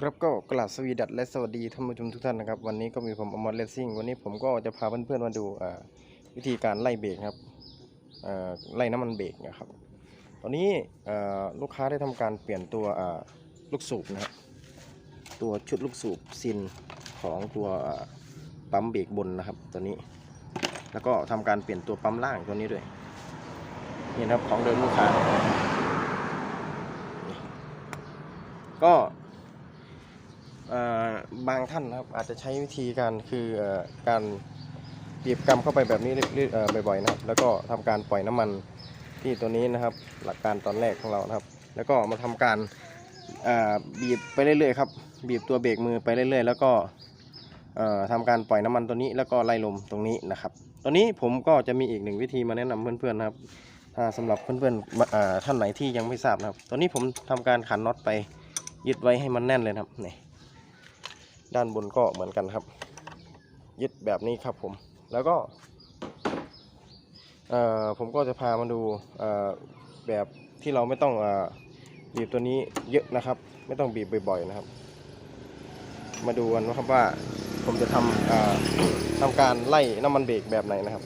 ครับก็กราบสวีดัตและสวัสดีท่านผู้ชมทุกท่านนะครับ วันนี้ก็มีผมอมรเลสซิ่งวันนี้ผมก็จะพาเพื่อนๆมาดูวิธีการไล่เบรกครับไล่น้ำมันเบรกนะครับ ตอนนี้ลูกค้าได้ทำการเปลี่ยนตัวลูกสูบนะครับตัวชุดลูกสูบซินของตัวปั๊มเบรกบนนะครับตัวนี้ แล้วก็ทำการเปลี่ยนตัวปั๊มล่างตัวนี้ด้วยนี่นะครับของเดิมลูกค้าก็ บางท่านนะครับอาจจะใช้วิธีการคืออการบีบกำเข้าไปแบบนี้เรื่อยๆบ่อยๆนะครับ แล้วก็ทำการปล่อยน้ำมันที่ตัวนี้นะครับ หลักการตอนแรกของเรานะครับ แล้วก็มาทำการบีบไปเรื่อยๆครับบีบตัวเบรกมือไปเรื่อยๆ แล้วก็เอ่อทำการปล่อยน้ำมันตัวนี้แล้วก็ไล่ลมตรงนี้นะครับตัวนี้ผมก็จะมีอีกหนึ่งวิธีมาแนะนำเพื่อนๆนะครับถ้าสำหรับเพื่อนๆท่านไหนที่ยังไม่ทราบนะครับ ตอนนี้ผมทำการขันน็อตไปยึดไว้ให้มันแน่นเลยครับนี่ ด้านบนก็เหมือนกันครับ ยึดแบบนี้ครับผมแล้วก็ผมก็จะพามาดูแบบที่เราไม่ต้องอบีบตัวนี้เยอะนะครับ ไม่ต้องบีบบ่อยๆนะครับ มาดูกันนะครับว่าผมจะทำทำการไล่น้ำมันเบรกแบบไหนนะครับ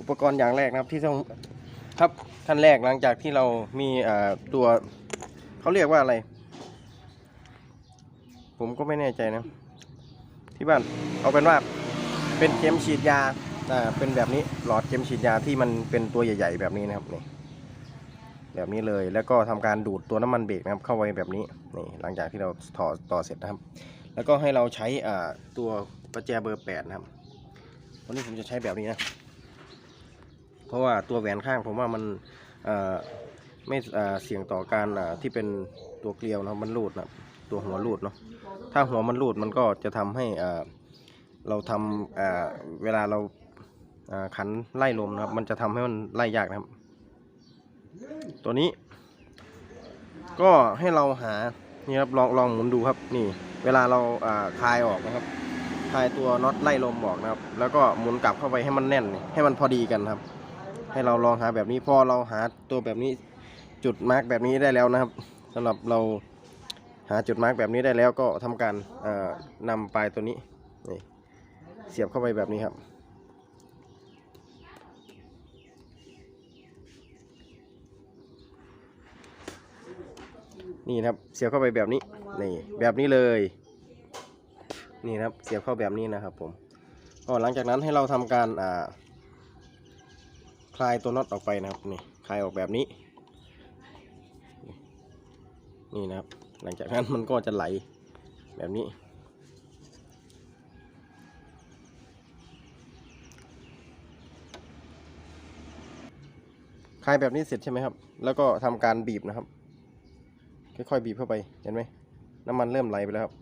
อุปกรณ์อย่างแรกนะครับที่ต้องครับขั้นแรกหลังจากที่เรามีตัวเขาเรียกว่าอะไร ผมก็ไม่แน่ใจนะ ที่บ้านเอาเป็นว่าเป็นเข็มฉีดยาอ่าเป็นแบบนี้หลอดเข็มฉีดยาที่มันเป็นตัวใหญ่ ๆ แบบนี้นะครับนี่แบบนี้เลยแล้วก็ทำการดูดตัวน้ำมันเบรกนะครับ เข้าไว้แบบนี้นี่หลังจากที่เราถอดต่อเสร็จนะครับ แล้วก็ให้เราใช้อ่าตัวประแจเบอร์แปดนะครับวันนี้ผมจะใช้แบบนี้นะเพราะว่าตัวแหวนข้างผมว่ามันไม่เสี่ยงต่อการที่เป็นตัวเกลียวนะมันรูดนะครับ ตัวหัวรูดเนาะถ้าหัวมันรูดมันก็จะทำให้เราทำเวลาเราขันไล่ลมนะครับ มันจะทำให้มันไล่ยากนะครับ ตัวนี้ ก็ให้เราหานี่ครับลองลองหมุนดูครับ นี่ เวลาเราคลายออกนะครับคลายตัวน็อตไล่ลมออกนะครับ แล้วก็หมุนกลับเข้าไปให้มันแน่น ให้มันพอดีกันครับ ให้เราลองหาแบบนี้พอเราหาตัวแบบนี้จุดมาร์กแบบนี้ได้แล้วนะครับสำหรับเรา หาจุดมาร์กแบบนี้ได้แล้วก็ทำการนำปลายตัวนี้นี่เสียบเข้าไปแบบนี้ครับ นี่ครับเสียบเข้าไปแบบนี้นี่แบบนี้เลยนี่ครับเสียบเข้าแบบนี้นะครับผมก็หลังจากนั้นให้เราทำการอ่าคลายตัวน็อตออกไปนะครับนี่คลายออกแบบนี้นี่นะครับ หลังจากนั้นมันก็จะไหลแบบนี้ คลายแบบนี้เสร็จใช่ไหมครับ แล้วก็ทำการบีบนะครับ ค่อยๆบีบเข้าไป เห็นไหมน้ำมันเริ่มไหลไปแล้วครับ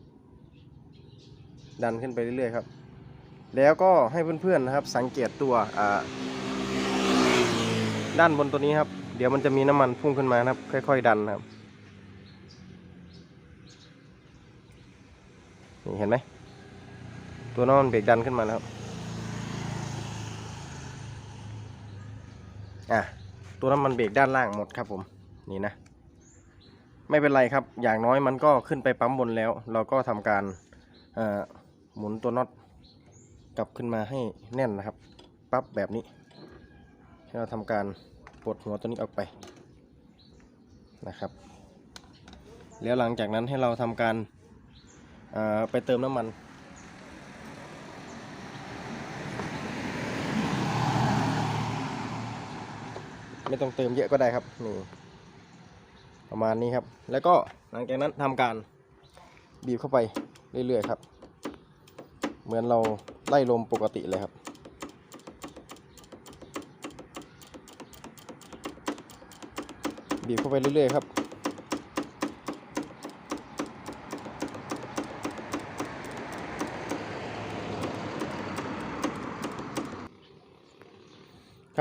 ดันขึ้นไปเรื่อยๆครับ แล้วก็ให้เพื่อนๆนะครับ สังเกตตัวอ่าด้านบนตัวนี้ครับ เดี๋ยวมันจะมีน้ำมันพุ่งขึ้นมานะครับ ค่อย ๆ ดันนะครับ นี่เห็นไหม ตัวน้ำมันเบรกดันขึ้นมาแล้วอะตัวน้ำมันเบรกด้านล่างหมดครับผมนี่นะไม่เป็นไรครับ อย่างน้อยมันก็ขึ้นไปปั๊มบนแล้ว เราก็ทำการเอ่อหมุนตัวน็อตกลับขึ้นมาให้แน่นนะครับ ปั๊บแบบนี้ให้เราทำการปลดหัวตัวนี้ออกไปนะครับ แล้วหลังจากนั้นให้เราทำการ ไปเติมน้ำมัน ไม่ต้องเติมเยอะก็ได้ครับนี่ประมาณนี้ครับ แล้วก็หลังจากนั้นทำการบีบเข้าไปเรื่อยๆครับ เหมือนเราไล่ลมปกติเลยครับบีบเข้าไปเรื่อยๆครับ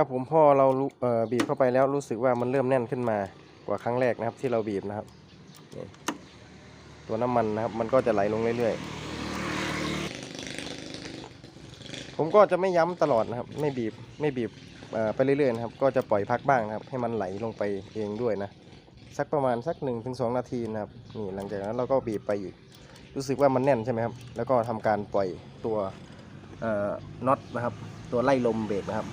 ครับผมพอเราเบีบเข้าไปแล้วรู้สึกว่ามันเริ่มแน่นขึ้นมากว่าครั้งแรกนะครับ ที่เราบีบนะครับ ตัวน้ำมันนะครับ มันก็จะไหลลงเรื่อยๆ ผมก็จะไม่ย้ำตลอดนะครับ ไม่บีบไม่บีบไปเรื่อยๆนะครับ ก็จะปล่อยพักบ้างนะครับ ให้มันไหลลงไปเองด้วยนะสักประมาณสัก1นถึงสนาทีนะครับนี่หลังจากนั้นเราก็บีบไปอีก รู้สึกว่ามันแน่นใช่ไหมครับ แล้วก็ทำการปล่อยตัวน็อตนะครับ ตัวไล่ลมเบรกนะครับ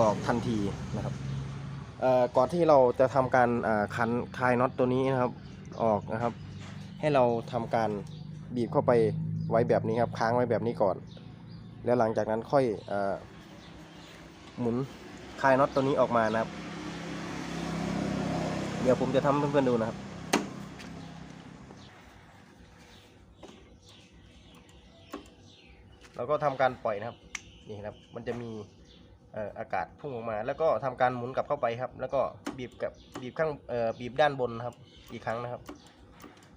ออกทันทีนะครับก่อนที่เราจะทำการคันคลายน็อตตัวนี้นะครับออกนะครับ ให้เราทำการบีบเข้าไปไว้แบบนี้ครับค้างไว้แบบนี้ก่อน แล้วหลังจากนั้นค่อยอหมุนคลายน็อตตัวนี้ออกมานะครับ เดี๋ยวผมจะทำเพื่อนๆดูนะครับเราก็ทำการปล่อยนะครับนี่นะครับ มันจะมี อากาศพุ่งออกมา แล้วก็ทำการหมุนกลับเข้าไปครับ แล้วก็บีบกับบีบข้างเอ่อบีบด้านบนครับอีกครั้งนะครับ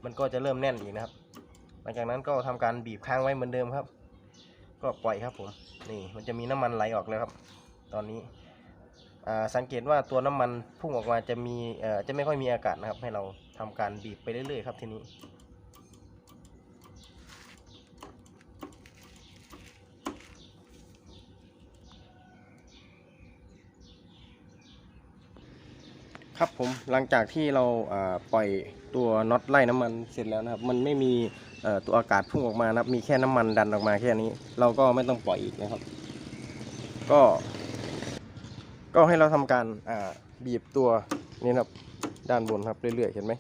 มันก็จะเริ่มแน่นอีกนะครับ หลังจากนั้นก็ทำการบีบค้างไว้เหมือนเดิมครับ ก็ปล่อยครับผมนี่มันจะมีน้ำมันไหลออกแล้วครับ ตอนนี้สังเกตว่าตัวน้ำมันพุ่งออกมาจะมีเอ่อจะไม่ค่อยมีอากาศนะครับ ให้เราทำการบีบไปเรื่อยๆครับทีนี้ ครับผมหลังจากที่เราปล่อยตัวน็อตไล่น้ำมันเสร็จแล้วนะครับ มันไม่มีตัวอากาศพุ่งออกมานะครับ มีแค่น้ำมันดันออกมาแค่นี้ เราก็ไม่ต้องปล่อยอีกนะครับ ก็ ก็ให้เราทำการบีบตัวนี้นะครับด้านบนครับเรื่อยๆเห็นไหม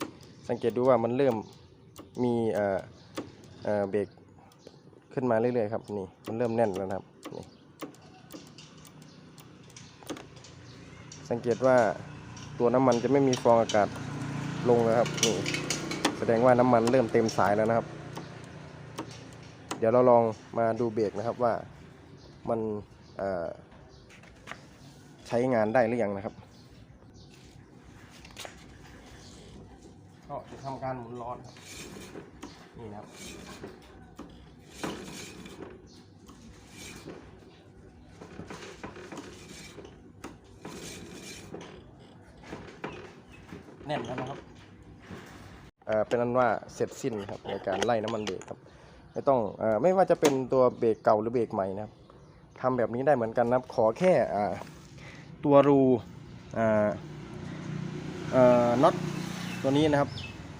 สังเกตดูว่ามันเริ่มมีเบรกขึ้นมาเรื่อยๆครับนี่มันเริ่มแน่นแล้วนะครับสังเกตว่า ตัวน้ำมันจะไม่มีฟองอากาศลงนะครับนี่แสดงว่าน้ำมันเริ่มเต็มสายแล้วนะครับ เดี๋ยวเราลองมาดูเบรกนะครับว่ามันใช้งานได้หรือยังนะครับก็จะทำการหมุนล้อนะครับนี่นะครับ แน่นแล้วนะครับเอ่อเป็นอันว่าเสร็จสิ้นครับในการไล่น้ำมันเบรกครับ ไม่ต้องเอ่อไม่ว่าจะเป็นตัวเบรกเก่าหรือเบรกใหม่นะครับทำแบบนี้ได้เหมือนกันนะครับ ขอแค่อ่าตัวรูอ่าเอ่อน็อตตัวนี้นะครับ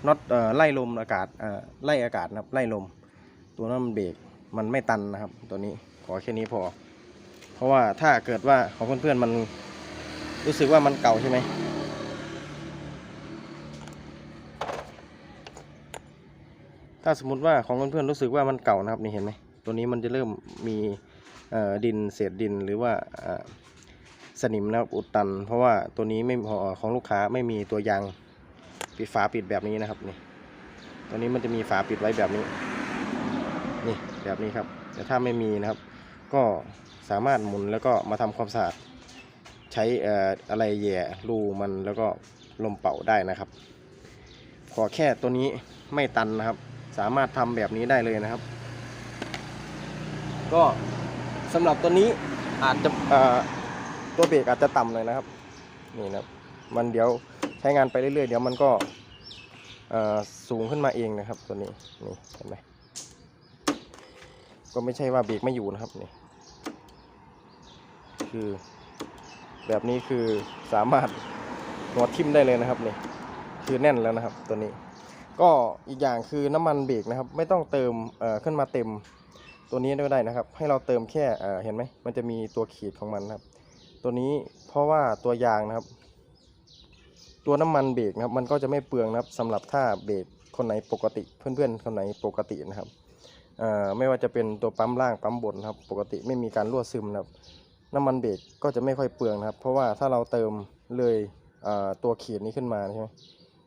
น็อตเอ่อไล่ลมอากาศเอ่อไล่อากาศนะครับไล่ลม ตัวนั้นมันเบรกมันไม่ตันนะครับ ตัวนี้ขอแค่นี้พอ เพราะว่าถ้าเกิดว่าของเพื่อนๆมันรู้สึกว่ามันเก่าใช่ไหม ถ้าสมมติว่าของเพื่อนๆรู้สึกว่ามันเก่านะครับนี่เห็นไหมตัวนี้มันจะเริ่มมีดินเศษดินหรือว่าสนิมนะครับอุดตัน เพราะว่าตัวนี้ไม่ของลูกค้าไม่มีตัวยางปิดฝาปิดแบบนี้นะครับนี่ตัวนี้มันจะมีฝาปิดไว้แบบนี้นี่แบบนี้ครับ แต่ถ้าไม่มีนะครับ ก็สามารถหมุนแล้วก็มาทำความสะอาดใช้อออะไรแย่รูมันแล้วก็ลมเป่าได้นะครับ ขอแค่ตัวนี้ไม่ตันนะครับ สามารถทำแบบนี้ได้เลยนะครับ ก็สำหรับตัวนี้อาจจะตัวเบรกอาจจะต่ำเลยนะครับ นี่นะมันเดี๋ยวใช้งานไปเรื่อยๆ เดี๋ยวมันก็สูงขึ้นมาเองนะครับ ตัวนี้นี่เห็นไหมก็ไม่ใช่ว่าเบรกไม่อยู่นะครับนี่คือแบบนี้คือสามารถหัวทิ่มได้เลยนะครับนี่คือแน่นแล้วนะครับตัวนี้ ก็อีกอย่างคือน้ำมันเบรกนะครับ ไม่ต้องเติมเอ่อขึ้นมาเต็มตัวนี้ก็ได้นะครับ ให้เราเติมแค่เอ่อเห็นไหมมันจะมีตัวขีดของมันนะครับ ตัวนี้เพราะว่าตัวยางนะครับ ตัวน้ำมันเบรกนะครับ มันก็จะไม่เปลืองนะครับสำหรับถ้าเบรกคนไหนปกติ เพื่อนๆคนไหนปกตินะครับเอ่อไม่ว่าจะเป็นตัวปั๊มล่างปั๊มบนนะครับ ปกติไม่มีการรั่วซึมนะครับ น้ำมันเบรกก็จะไม่ค่อยเปลืองนะครับ เพราะว่าถ้าเราเติมเลยตัวขีดนี้ขึ้นมาใช่ไหม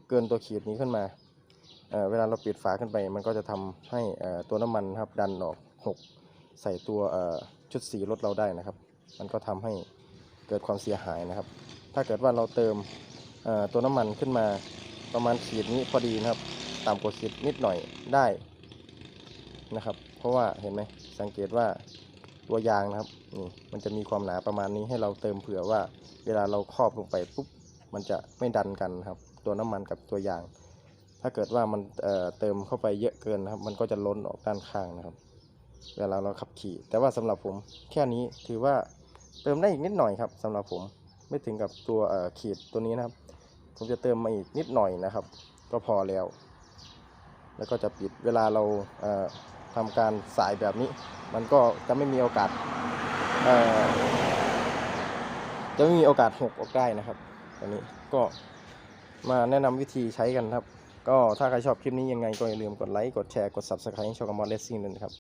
เกินตัวขีดนี้ขึ้นมา เวลาเราปิดฝาขึ้นไป มันก็จะทำให้ตัวน้ำมันครับดันออกหกใส่ตัวชุดสีรถเราได้นะครับ มันก็ทำให้เกิดความเสียหายนะครับ ถ้าเกิดว่าเราเติมตัวน้ำมันขึ้นมาประมาณขีดนี้พอดีนะครับต่ำกว่าขีดนิดหน่อยได้นะครับ เพราะว่าเห็นไหมสังเกตว่าตัวยางนะครับนี่มันจะมีความหนาประมาณนี้ให้เราเติมเผื่อว่า เวลาเราครอบลงไปปุ๊บมันจะไม่ดันกันนะครับ ตัวน้ำมันกับตัวยาง ถ้าเกิดว่ามันเเติมเข้าไปเยอะเกินนะครับ มันก็จะล้นออกด้านข้างนะครับ เวลาเราขับขี่ แต่ว่าสำหรับผมแค่นี้ถือว่าเติมได้อีกนิดหน่อยครับสำหรับผมไม่ถึงกับตัวขีดตัวนี้นะครับ ผมจะเติมมาอีกนิดหน่อยนะครับ ก็พอแล้ว แล้วก็จะปิดเวลาเราเอ่อทำการสายแบบนี้ มันก็จะไม่มีโอกาสจะไม่มีโอกาสหกออกได้นะครับ อันนี้ก็มาแนะนำวิธีใช้กันครับ ก็ถ้าใครชอบคลิปนี้ยังไงก็อย่าลืมกดไลค์ กดแชร์ กด Subscribe ช่องกมอลเลสซิ่งด้วยนะครับ